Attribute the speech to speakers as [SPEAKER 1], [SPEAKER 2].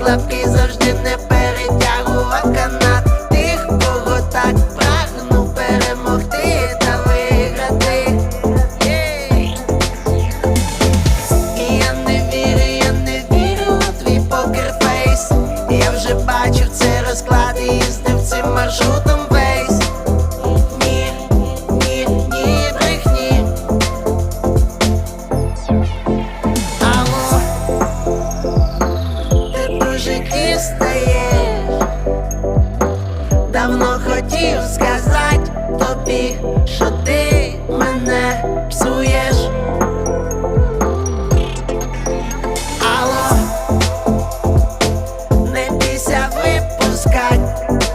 [SPEAKER 1] слабкий, завжди не перетягував канат тих, кого так прагну перемогти та виграти. Yeah. Я не вірю, я не вірю у твій покерфейс. Я вже бачив цей розклад і їздив цим маршрутом. житті стаєш, давно хотів сказати тобі, що ти мене псуєш. Алло, не бійся випускать.